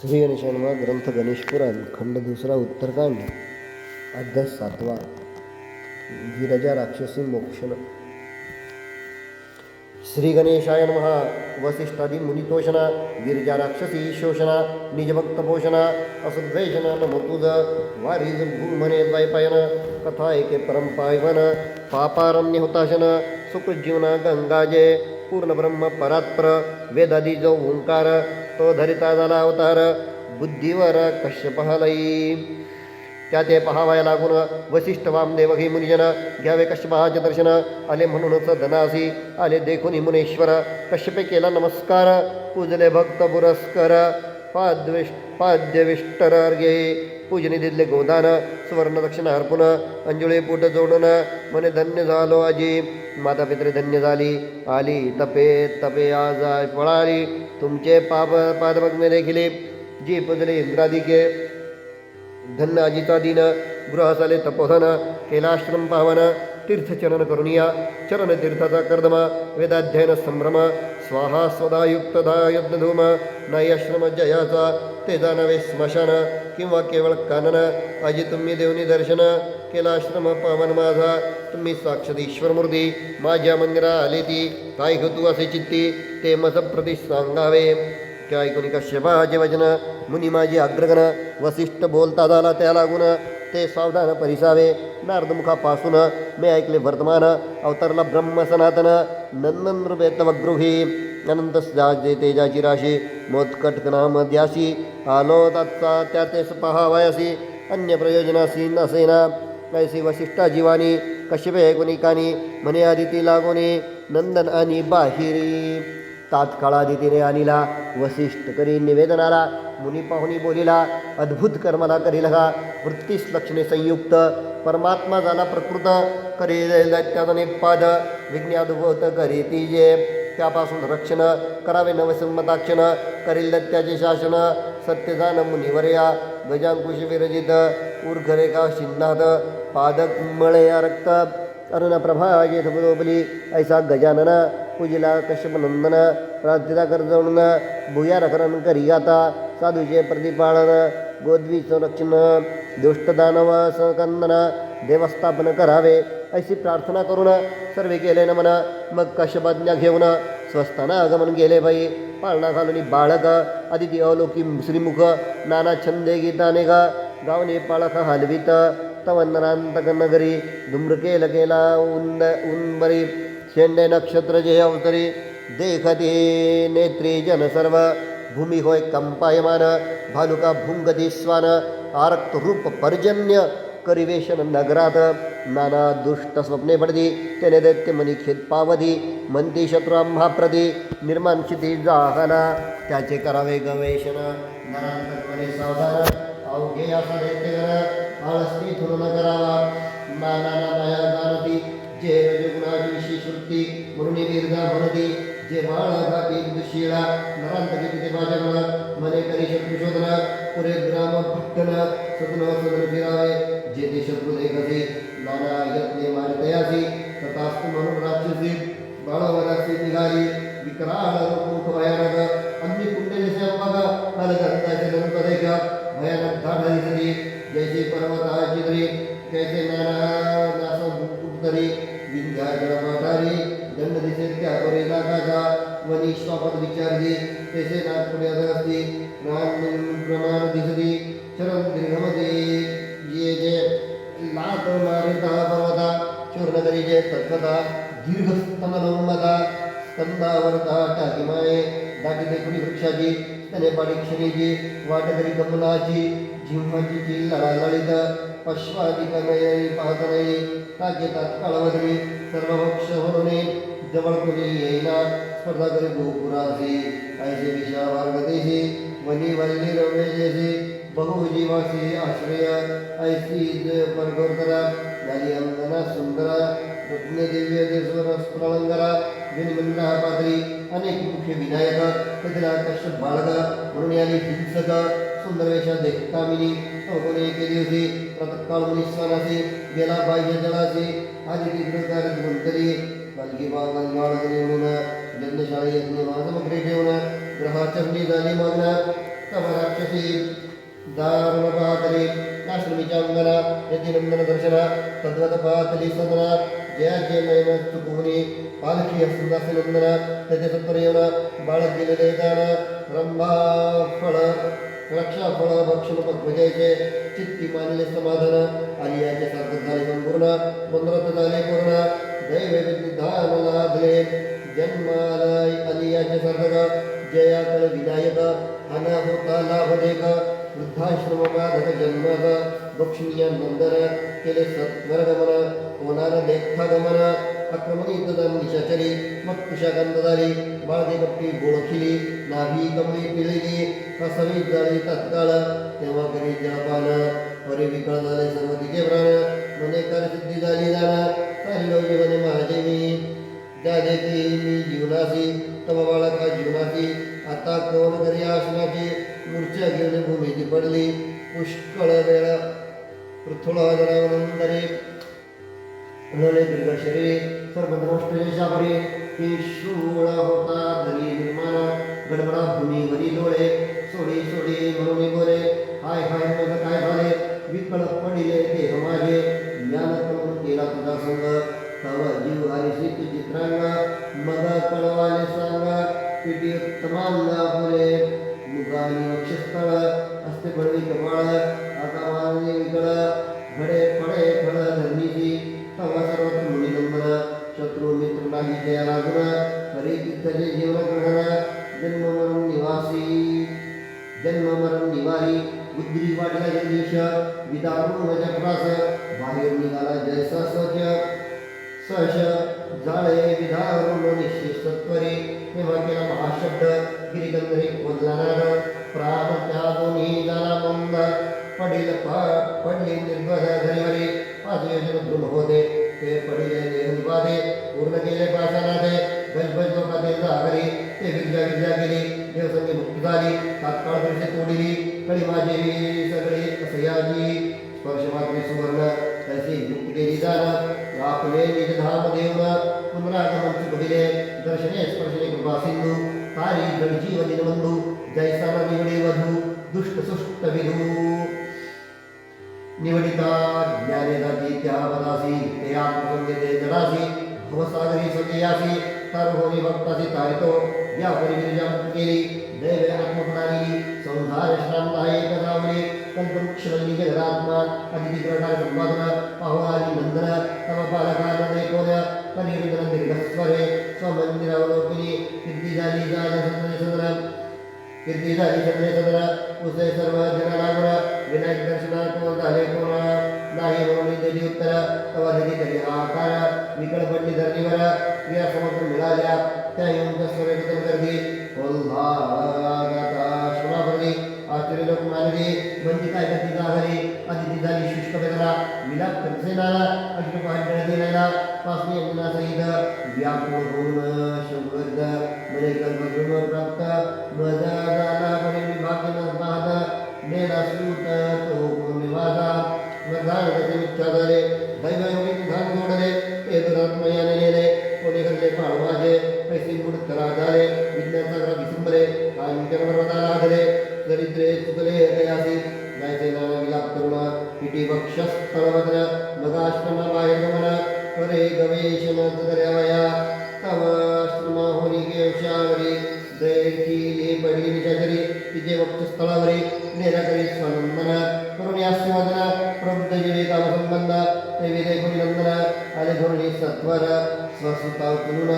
श्री गणेशानमा ग्रंथ गणेश पुराण खंड दुसरा, उत्तरकांड, अध्याय सातवा, गिरजा राक्षसी मोक्षण. श्री गणेशाय नमः. वसिष्ठादी मुनितोषणा, गिरिजा राक्षसी शोषणा निजभक्त पोषणा असद्वेषण नमो तुझ वारीज भूमने द्वैपायन कथा एके परंपायवन पापारण्य हुताशन सुखजीवन गंगाजे पूर्ण ब्रह्म परात्पर, वेदादी जो ओंकार तो धरिता झाला अवतार. बुद्धिवर कश्यपहलई त्या ते पहावाय लागून वसिष्ठ वामदेव ही मुनिजन, घ्यावे कश्यपाचे दर्शन. आले म्हणूनच धनासी, आले देखून मुनेश्वर. कश्यपे केला नमस्कार. पूजले भक्त पुरस्कर. पाद्यविष्टर अर्घे पूजनी दिले गोदान, सुवर्ण दक्षिण अर्पुन अंजुळे पोट जोडून म्हणे धन्य झालो आजी, माता पित्रे धन्य झाली, आली, तपे तपे आज पळाली, तुमचे पाप पादभग्न देखील, जी पुजले इंद्रादिके धन्य अजिता दिन गृहसाले तपोधन, केलाश्रम पावन, तीर्थचरण करुणिया चरण तीर्थाचा कर्दमा, वेदाध्ययन संभ्रम स्वाहा स्वदा युक्तदा यज्ञधूम नायाश्रम जयाचा ते जाणावे स्मशान किंवा केवळ कानन, अजी तुम्ही देवनी दर्शन, केलाश्रम पावन माझा, तुम्ही साक्षात ईश्वर मूर्ती माझ्या मंदिरा आले ती काय तू असे चित्ती, ते मज प्रति सांगावे. त्या ऐकून कश्यपाचे वचन, मुनी माझी अग्रगण वसिष्ठ बोलता झाला त्या लागून ते सावधान परिसावे। नारदमुखापासून मी ऐकले वर्तमान। अवतरला ब्रह्म सनातन। नंदन रूपे तव गृही अनंत जे तेजाची राशी मोत्कटकनामद्यासी आलो तत्सा त्या तेस पहावयासी। अन्य प्रयोजनासी नसेना। कैसी वसिष्ठा जीवानी। कश्यपे गुणिकानी। म्हणे आदिती लागोनी। नंदन आणि बाहिरी। तात्काळादितीने आणिला वसिष्ठ करी निवेदनाला मुनी पाहुणी बोलिला अद्भुत कर्मला करील हा वृत्तीस लक्षणे संयुक्त परमात्मा झाला प्रकृत करी त्याने पाद विज्ञादुभूत करी ती जे त्यापासून रक्षण करावे नवसंमताक्षण करील त्याचे शासन सत्यदान मुनिवर्या गजांकुश विरजित उर्घरेखा शिन्नाद पादक मळया रक्त अरुण प्रभा गजानन सबोबली ऐसा गजानन पूजिला कश्यपनंदन प्रार्थिता कर्जवणन भूया रकरण करी आता. साधूचे प्रतिपालन, गोद्वी संरक्षण दुष्टदानव सकंदन, देवस्थापन करावे अशी प्रार्थना करून सर्व केले न म्हणा मग कश्यपाज्ञा घेऊन स्वस्थाना आगमन गेले बाई. पाळणा घालून बाळक आदिती अवलोकी श्रीमुख, नाना छंदे गीताने गा गावने पाळख हलवित. तवन्नरांतक नगरी, धूम्रकेल केला उंद, उंबरी. शेंडे नक्षत्र जे अवतरी देखते नेत्री जन सर्व, भूमी होय कंपायमान, भालुका भुंगती स्वान आरक्त रूप पर्जन्य, करिवेशन नगरात, नाना दुष्ट स्वप्ने पडती त्याने दैत्य मनी खेत पावधी मंती शत्रू आम्हाप्रती निर्माण क्षिती जाहना, त्याचे करावे गवेषण नरांतकपणे सावधान, अवघे असा दैत्यगण आळस्ती थोडं न करावा नाना माया जाणती, जे रजगुणाची वृत्ती म्हणून दीर्घा म्हणती जे बाळ घाती दुशिळा नरांतकी तिथे माझ्या मनात मने करी शत्रू शोधना पुरे ग्राम भट्टन सदन सदन फिरावे, जे ते शत्रू देखते नाना यत्ने मारतयासी तथास्तु म्हणून राक्षसी बाळवरासी निघाली विकराळ रूप भयानक अन्य कुंडे जसे बघा अलगंताचे नंत देखा, भयानक धाडा दिसली जैसे पर्वताची तरी कैसे नाना नासा तरी विंध्याचल मातारी दंड दिसे त्या परे नागाचा वनी स्वापद विचारली तेसे नागपुढे असती. प्राण प्रमाण दिसती चरण दीर्घमध्ये जे जे लाट मारिता पर्वता चूर्णकरी जे तत्वता दीर्घ स्तनलोमता स्तंदावरता टाकीमाये दाटी देखुनी वृक्षाची त्याने पाडी क्षणीची, वाटकरी कमलाची लळालळीत पश्वादिकनयी पाहतनयी ताके तात्काळवदनी सर्व वक्ष होणे जवळ कोणी येईना स्पर्धा करी ऐसे विषा वार्गदेशी वनी बहुजीवासी आश्रय ऐसी परगोरकरा झाली अंगना सुंदरा रत्न देश्वर स्फुरलंगरा बिनबिंदा पात्री अनेक मुख्य विनायक कधीला कश्यप बाळग म्हणून हिंसक सुंदर वेशा देखकामिनी कोणी केली होती प्रतकाळ मुनीस्वानासी गेला बाह्य जळासी आधी तिकडकार गुंतली बलगी बागन बाळगणी म्हणून जन्मशाळी यज्ञ माझमग्री ठेवून ग्रहाचरणी झाली मग्न तव राक्षसी राक्षसी दारुणपातली काश्मीचांगना यतिनंदन दर्शना तद्वतपातली सदना जयाचे नयन चुकुनी पालखी हसुदासी नंदना त्याचे रक्षा फळ भक्षण पक्वजायचे चित्ती मानले समाधान आलियाचे सार्थक झाले संपूर्ण मनोरथ झाले पूर्ण दैव विधान लाभले जन्मालय आलियाचे सार्थक जयाकळ विनायक अना होता लाभ देख, वृद्धाश्रम माधक जन्मद बक्षणीय नंदन, केले सत्वरगमन कोणाला देखता गमन अक्रमणी तदन निशाचरी मग कुशागंध झाली बाळदे बप्पी गोळखिली नाभी कमळी पिळली कसवी झाली तत्काळ तेव्हा करी जळपान परी विकळ झाले सर्व तिचे प्राण मने कर सिद्धी झाली जाणार चाललो जीवने माझे मी ज्या देती मी जीवनासी तव बाळका जीवनासी आता कोण करी उन्होंने दीर्घ शरीर, सर्वद्रष्ट यशापरे की शूळ होता धरी निर्माण गडबडा भूमीवरी डोळे सोडी सोडी म्हणून बोले हाय हाय मग काय झाले? विकळ पडिले देह माझे ज्ञान करून केला तुझा संग, तव जीव हरिशी तू चित्रांग, मग कळवाले सांग पिटी उत्तमांगा बोले मुगानी वक्षस्थळ असते बळवी कपाळ, आता मानवी घडे पडे फळ धरणीची तवा सर्वत्र मुनी नंदन शत्रू मित्र नाही जया लागण हरी तीर्थचे जीवन ग्रहण जन्म मरण निवासी जन्म मरण निवारी बुद्धी वाढला जगदीश विदारून चक्रास बाहेर निघाला जैसा स्वच सश जाळे विधारून निश्चित सत्वरी तेव्हा केला महाशब्द गिरिगंधरी बोलला नाद प्राण त्या दोन्ही झाला मंद पडील पडली निर्बध धरीवरी योजन ते पडिले निर्बाधे पूर्ण केले, पाषाणादे गजबज लोकाते घरी ते विद्या विद्या केली देवसंगी तात्काळ दृश्य तोडिली कळी सगळे असयाजी स्पर्श सुवर्ण तशी युक्त केली आपले निज धाम देवन पुनरागमन चुकविले दर्शने, स्पर्शने कृपा तारी गडजीव दिनबंधू, जैसा निवडे वधू, दुष्ट सुष्ट विधू. निवडिता ज्ञाने कदावली कल्पवृक्षवल्ली जगदात्मा अतिथी प्रकार संपादन पाहुणाली नंदन तम पालकानंद कोण कलियुगन दीर्घस्वरे स्वमंदिरावलोकिनी सिद्धी झाली जाण सत्य सदन कीर्ती झाली सगळे सदरा उसे सर्व जन लागण विनायक दर्शनात झाले कोण नाही म्हणून दिली उत्तर तवा तरी आकार विकळ पडली धरणीवर क्रिया समग्र मिळाल्या त्या येऊन स्वर कीर्तन करती कोल्हागाता श्रमाप्रती आश्चर्य लोक मानली म्हणजे काय करती हरी अतिथी झाली शुष्क बेदना विलाप करसेनाला अष्टपाठ गणदेनाला पासनी अंजना सहित व्यापूळ होऊन शंभर मने कर्म। प्राप्त मज़ा झाला बने विभाग्य न पाहता नेला सूत तो निवासा मधान गती इच्छा झाले योगी निधान जोडले ते दुरात्मयाने नेले कोणी करले पाळ माझे पैसे मुड करा झाले विज्ञान सागरा विसुंबरे कांचन पर्वताला आधले दरिद्रे चुकले हृदयासी जायचे नाना विलाप करुण किटी वक्षस्थळवद्र मगाश्रमा बाहेर गमन करे गवेषण कर्यावया तव श्रमा होरी केशावरी दैकीले पडली निशाचरी तिचे वक्षस्थळावरी नेला करी स्वनंदन करुणी आस्वादन प्रबुद्ध जीवे कामसंबंध ते विदय नंदन आले धोरणी सत्वर स्वसुता कुलुन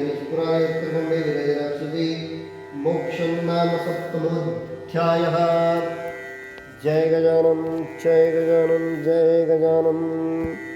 विरय राक्षसी मोक्षं नाम सप्तमोऽध्यायः। जय गजानन जय गजानन जय गजानन।